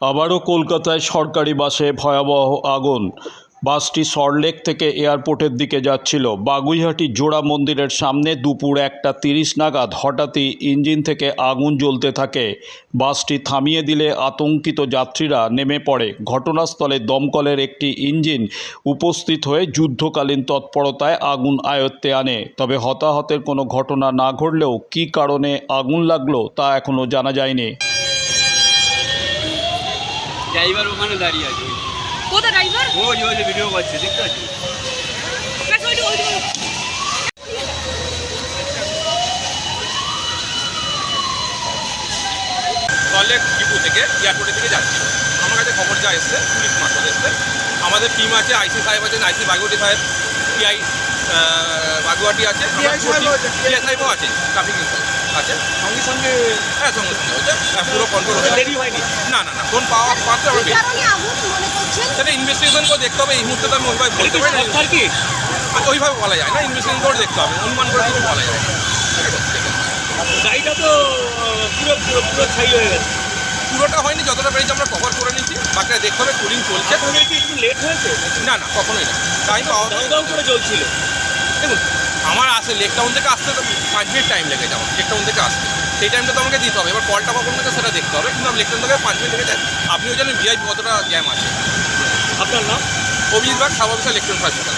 আবারও কলকাতায় সরকারি বাসে ভয়াবহ আগুন। বাসটি সল্টলেক থেকে এয়ারপোর্টের দিকে যাচ্ছিল। বাগুইহাটি জোড়া মন্দিরের সামনে দুপুর একটা তিরিশ নাগাদ হঠাৎই ইঞ্জিন থেকে আগুন জ্বলতে থাকে। বাসটি থামিয়ে দিলে আতঙ্কিত যাত্রীরা নেমে পড়ে। ঘটনাস্থলে দমকলের একটি ইঞ্জিন উপস্থিত হয়ে যুদ্ধকালীন তৎপরতায় আগুন আয়ত্তে আনে। তবে হতাহতের কোনো ঘটনা না ঘটলেও কী কারণে আগুন লাগল তা এখনও জানা যায়নি। ড্রাইভার ওখানে দাঁড়িয়ে আছে। কোথায় ড্রাইভার ওই ওই যে ভিডিও করছে দেখতে পাচ্ছি? সল্টলেক ডিপু থেকে এয়ারপোর্টের দিকে যাচ্ছিল আমার কাছে খবর যা এসছে পুলিশ এসছে। আমাদের টিম আছে আইসি সাহেব আছেন আইসি বাগুয়াটি সাহেব পিআই বাগুয়াটি আছে পিআই সাহেবও আছে ট্রাফিক আছে। সঙ্গে সঙ্গে হ্যাঁ সঙ্গে সঙ্গে হচ্ছে হ্যাঁ, পুরো কন্ট্রোল হয়ে দেরি হয়নি। না না না ফোন পাওয়া পাচ্ছে আমরা সেটা ইনভেস্টিগেশন করে দেখতে হবে এই মুহূর্তে তো আমি ওইভাবে বলতে পারি কি? ওইভাবে বলা যায় না ইনভেস্টিগেশন করে দেখতে হবে অনুমান করে কিছু বলা যায়। গাড়িটা তো পুরো পুরো পুরো ছাই হয়ে গেছে। পুরোটা হয়নি যতটা পেরেছি আমরা কভার করে নিচ্ছি বাকিটা দেখতে হবে কুলিং চলছে। আপনাদের কি একটু লেট হয়েছে? না না কখনোই না। টাইম পাওয়া করে চলছিল আমার আসে লেক টাউন থেকে আসতে তো পাঁচ মিনিট টাইম লেগে যাবে লেক টাউন থেকে আসতে। সেই টাইমটা তো আমাকে দিতে হবে। এবার কলটা কখন থেকে সেটা দেখতে হবে। কিন্তু আমি লেক টাউন থেকে পাঁচ মিনিট লেগে যায় আপনিও জানেন ভিআইপি কতটা জ্যাম আছে। আপনার নাম? অভিজিৎ বাগ সাব অফিসার লেক টাউন হাসপাতাল